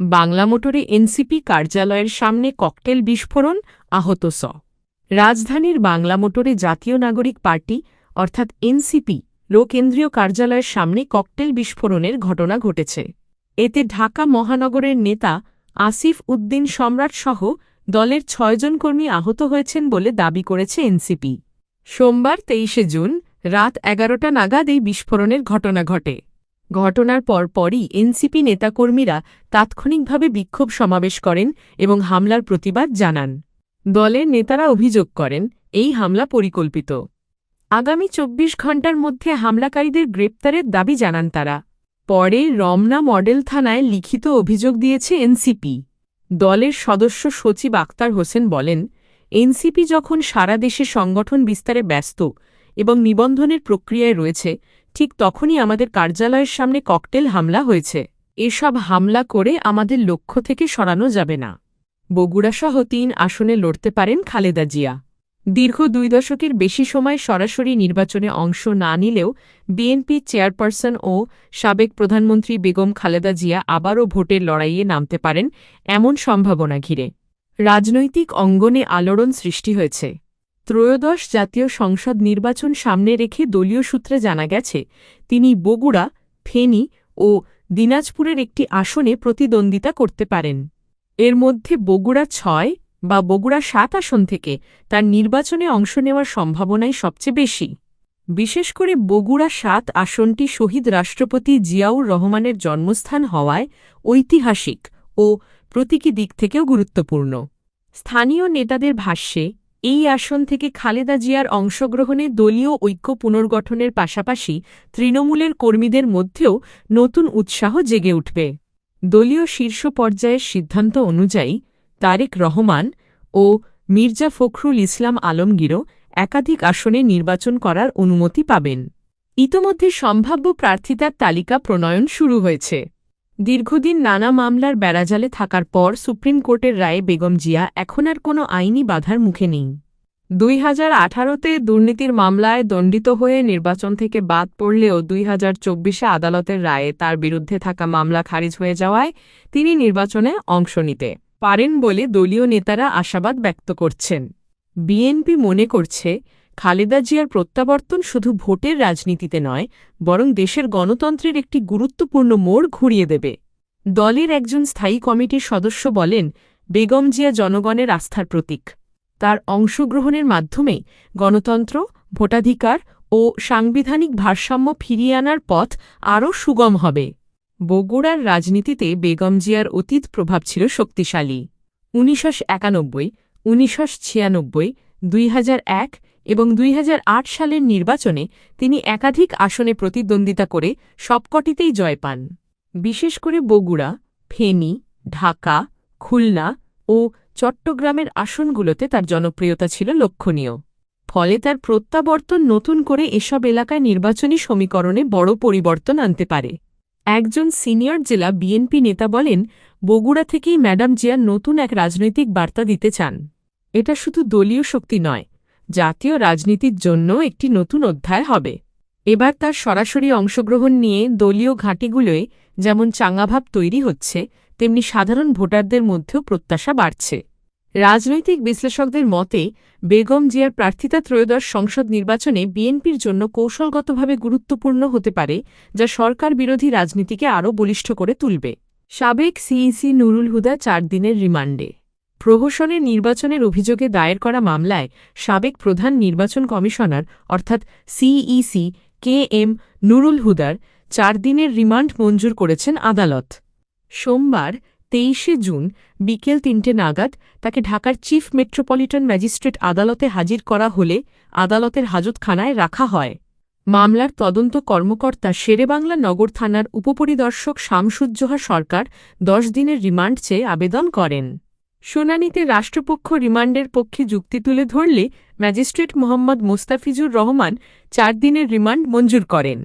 বাংলা মোটরে এনসিপি কার্যালয়ের সামনে ককটেল বিস্ফোরণ, আহত স। রাজধানীর বাংলা মোটরে জাতীয় নাগরিক পার্টি, অর্থাৎ এনসিপি রো কেন্দ্রীয় কার্যালয়ের সামনে ককটেল বিস্ফোরণের ঘটনা ঘটেছে। এতে ঢাকা মহানগরের নেতা আসিফ উদ্দিন সম্রাটসহ দলের ছয়জন কর্মী আহত হয়েছেন বলে দাবি করেছে এনসিপি। সোমবার তেইশে জুন রাত এগারোটা নাগাদ এই বিস্ফোরণের ঘটনা ঘটে। ঘটনার পরপরই এনসিপি নেতাকর্মীরা তাৎক্ষণিকভাবে বিক্ষোভ সমাবেশ করেন এবং হামলার প্রতিবাদ জানান। দলের নেতারা অভিযোগ করেন, এই হামলা পরিকল্পিত। আগামী চব্বিশ ঘণ্টার মধ্যে হামলাকারীদের গ্রেপ্তারের দাবি জানান তারা। পরে রমনা মডেল থানায় লিখিত অভিযোগ দিয়েছে এনসিপি। দলের সদস্য সচিব আক্তার হোসেন বলেন, এনসিপি যখন সারা দেশে সংগঠন বিস্তারে ব্যস্ত এবং নিবন্ধনের প্রক্রিয়ায় রয়েছে ঠিক তখনই আমাদের কার্যালয়ের সামনে ককটেল হামলা হয়েছে। এসব হামলা করে আমাদের লক্ষ্য থেকে সরানো যাবে না। বগুড়াসহ তিন আসনে লড়তে পারেন খালেদা জিয়া। দীর্ঘ দুই দশকের বেশি সময় সরাসরি নির্বাচনে অংশ না নিলেও বিএনপি চেয়ারপারসন ও সাবেক প্রধানমন্ত্রী বেগম খালেদা জিয়া আবারও ভোটের লড়াইয়ে নামতে পারেন এমন সম্ভাবনা ঘিরে। রাজনৈতিক অঙ্গনে আলোড়ন সৃষ্টি হয়েছে। ত্রয়োদশ জাতীয় সংসদ নির্বাচন সামনে রেখে দলীয় সূত্রে জানা গেছে, তিনি বগুড়া, ফেনী ও দিনাজপুরের একটি আসনে প্রতিদ্বন্দ্বিতা করতে পারেন। এর মধ্যে বগুড়া ছয় বা বগুড়া সাত আসন থেকে তার নির্বাচনে অংশ নেওয়ার সম্ভাবনাই সবচেয়ে বেশি। বিশেষ করে বগুড়া সাত আসনটি শহীদ রাষ্ট্রপতি জিয়াউর রহমানের জন্মস্থান হওয়ায় ঐতিহাসিক ও প্রতীকী দিক থেকেও গুরুত্বপূর্ণ। স্থানীয় নেতাদের ভাষ্যে এই আসন থেকে খালেদা জিয়ার অংশগ্রহণে দলীয় ঐক্য পুনর্গঠনের পাশাপাশি তৃণমূলের কর্মীদের মধ্যেও নতুন উৎসাহ জেগে উঠবে। দলীয় শীর্ষ পর্যায়ের সিদ্ধান্ত অনুযায়ী তারেক রহমান ও মির্জা ফখরুল ইসলাম আলমগীরও একাধিক আসনে নির্বাচন করার অনুমতি পাবেন। ইতোমধ্যে সম্ভাব্য প্রার্থিতার তালিকা প্রণয়ন শুরু হয়েছে। দীর্ঘদিন নানা মামলার বেড়াজালে থাকার পর সুপ্রিম কোর্টের রায়ে বেগম জিয়া এখন আর কোনো আইনি বাধার মুখে নেই। দুই হাজার আঠারোতে দুর্নীতির মামলায় দণ্ডিত হয়ে নির্বাচন থেকে বাদ পড়লেও দুই হাজার চব্বিশে আদালতের রায়ে তার বিরুদ্ধে থাকা মামলা খারিজ হয়ে যাওয়ায় তিনি নির্বাচনে অংশ নিতে পারেন বলে দলীয় নেতারা আশাবাদ ব্যক্ত করছেন। বিএনপি মনে করছে খালেদা জিয়ার প্রত্যাবর্তন শুধু ভোটের রাজনীতিতে নয়, বরং দেশের গণতন্ত্রের একটি গুরুত্বপূর্ণ মোড় ঘুরিয়ে দেবে। দলের একজন স্থায়ী কমিটির সদস্য বলেন, বেগম জিয়া জনগণের আস্থার প্রতীক। তার অংশগ্রহণের মাধ্যমে গণতন্ত্র, ভোটাধিকার ও সাংবিধানিক ভারসাম্য ফিরিয়ে আনার পথ আরও সুগম হবে। বগুড়ার রাজনীতিতে বেগম জিয়ার অতীত প্রভাব ছিল শক্তিশালী। উনিশশ একানব্বই, উনিশশ ছিয়ানব্বই, দুই এবং দুই হাজার আট সালের নির্বাচনে তিনি একাধিক আসনে প্রতিদ্বন্দ্বিতা করে সবকটিতেই জয় পান। বিশেষ করে বগুড়া, ফেনী, ঢাকা, খুলনা ও চট্টগ্রামের আসনগুলোতে তার জনপ্রিয়তা ছিল লক্ষণীয়। ফলে তার প্রত্যাবর্তন নতুন করে এসব এলাকায় নির্বাচনী সমীকরণে বড় পরিবর্তন আনতে পারে। একজন সিনিয়র জেলা বিএনপি নেতা বলেন, বগুড়া থেকেই ম্যাডাম জিয়া নতুন এক রাজনৈতিক বার্তা দিতে চান। এটা শুধু দলীয় শক্তি নয় জাতীয় রাজনীতির জন্য একটি নতুন অধ্যায় হবে। এবার তার সরাসরি অংশগ্রহণ নিয়ে দলীয় ঘাঁটিগুলোয় যেমন চাঙ্গাভাব তৈরি হচ্ছে, তেমনি সাধারণ ভোটারদের মধ্যেও প্রত্যাশা বাড়ছে। রাজনৈতিক বিশ্লেষকদের মতে, বেগম জিয়ার প্রার্থিতা ত্রয়োদশ সংসদ নির্বাচনে বিএনপির জন্য কৌশলগতভাবে গুরুত্বপূর্ণ হতে পারে, যা সরকার বিরোধী রাজনীতিকে আরও বলিষ্ঠ করে তুলবে। সাবেক সিইসি নুরুল হুদা চার দিনের রিমান্ডে। প্রহসনের নির্বাচনের অভিযোগে দায়ের করা মামলায় সাবেক প্রধান নির্বাচন কমিশনার, অর্থাৎ সিইসি কে এম নুরুল হুদার, চার দিনের রিমান্ড মঞ্জুর করেছেন আদালত। সোমবার তেইশে জুন বিকেল তিনটে নাগাদ তাকে ঢাকার চিফ মেট্রোপলিটন ম্যাজিস্ট্রেট আদালতে হাজির করা হলে আদালতের হাজতখানায় রাখা হয়। মামলার তদন্ত কর্মকর্তা শেরেবাংলা নগর থানার উপপরিদর্শক শামসুজ্জোহা সরকার দশ দিনের রিমান্ড চেয়ে আবেদন করেন। শুনানিতে রাষ্ট্রপক্ষ রিমান্ডের পক্ষে যুক্তি তুলে ধরলে ম্যাজিস্ট্রেট মোহাম্মদ মোস্তাফিজুর রহমান চার দিনের রিমান্ড মঞ্জুর করেন।